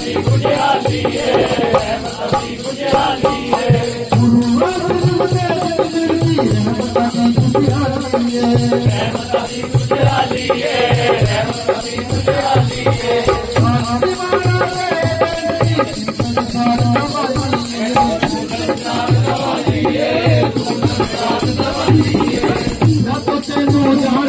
ਅਸੀਂ ਗੁਜਰਾਤੀ ਏ ਰਹਿਮਤ ਅਸੀਂ ਗੁਜਰਾਤੀ ਏ। ਗੁਰੂ ਅਰਜਨ ਦੇਵ ਜੀ ਰਹਿਮਤ ਅਸੀਂ ਗੁਜਰਾਤੀ ਏ ਰਹਿਮਤ ਅਸੀਂ ਗੁਜਰਾਤੀ ਏ ਰਹਿਮਤ ਅਸੀਂ ਗੁਜਰਾਤੀ ਏ ਸਾਡੀ ਮਾਂ ਦੇ ਜੀ ਸਾਡਾ ਵਾਜੀ ਏ ਸਾਡਾ ਵਾਜੀ ਏ ਸਾਡਾ ਵਾਜੀ ਏ ਨਾ ਤੋ ਤੈਨੂੰ ਜਾਣ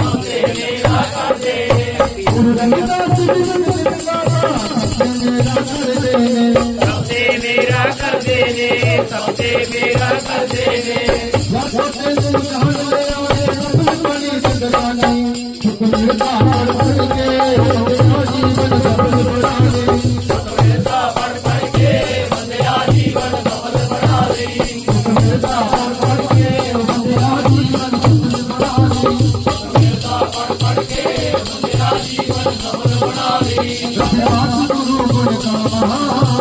ਸਭੇ ਮੇਰਾ ਕਰਦੇ ਨੇ ਵਾਸਤੇ ਨੂੰ ਕਹਣ ਦੇ ਆਉਣੇ ਰੱਬ ਬਣੀ ਸਦਨਾ ਨਹੀਂ ਹੁਕਮ ਦਾ ਪੜ ਪੜ ਕੇ ਬੰਦਿਆ ਜੀਵਨ ਸਫਲ ਬਣਾਵੇ ਸਤਵੇਂ ਦਾ ਪੜ ਪੜ ਕੇ ਬੰਦਿਆ ਜੀਵਨ ਸਫਲ ਬਣਾਵੇ ਹੁਕਮ ਦਾ ਪੜ ਪੜ ਕੇ ਬੰਦਿਆ ਜੀਵਨ ਸਫਲ ਬਣਾਵੇ ਸਤਵੇਂ ਦਾ ਪੜ ਪੜ ਕੇ ਬੰਦਿਆ ਜੀਵਨ ਸਫਲ ਬਣਾਵੇ ਰੱਬ ਆਤਮ ਗੁਰੂ ਗੁਣ ਕਾ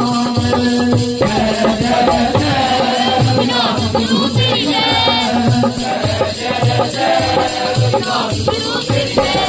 Music.